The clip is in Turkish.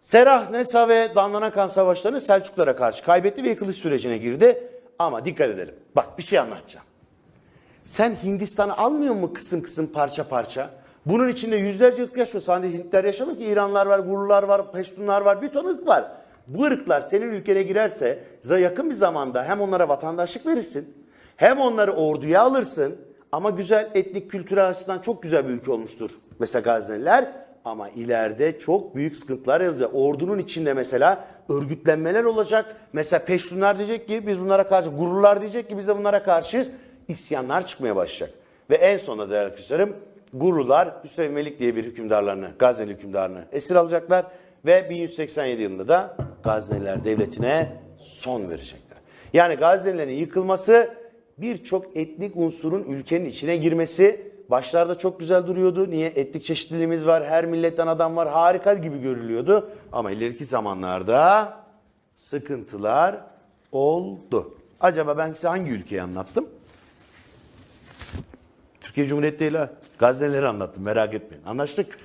Serah, Nesa ve Danlanakan savaşlarını Selçuklara karşı kaybetti ve yıkılış sürecine girdi. Ama dikkat edelim. Bak bir şey anlatacağım. Sen Hindistan'ı almıyor mu kısım kısım parça parça? Bunun içinde yüzlerce ırk yaşıyor. Sadece Hintler yaşamıyor ki. İranlar var, Gurlular var, Peştunlar var. Bir ton ırk var. Bu ırklar senin ülkene girerse yakın bir zamanda hem onlara vatandaşlık verirsin hem onları orduya alırsın ama güzel etnik kültürel açıdan çok güzel bir ülke olmuştur. Mesela Gazneliler ama ileride çok büyük sıkıntılar yazacak. Ordunun içinde mesela örgütlenmeler olacak. Mesela Peştunlar diyecek ki biz bunlara karşı, Gurlular diyecek ki biz de bunlara karşıyız. İsyanlar çıkmaya başlayacak. Ve en sonunda değerli arkadaşlarım Gurlular Hüsrev Melik diye bir hükümdarlarını, Gazneli hükümdarını esir alacaklar. Ve 1187 yılında da Gazneliler Devleti'ne son verecekler. Yani Gaznelilerin yıkılması birçok etnik unsurun ülkenin içine girmesi başlarda çok güzel duruyordu. Niye? Etnik çeşitliliğimiz var, her milletten adam var, harika gibi görülüyordu. Ama ileriki zamanlarda sıkıntılar oldu. Acaba ben size hangi ülkeyi anlattım? Türkiye Cumhuriyeti değil ha. Anlattım merak etmeyin. Anlaştık.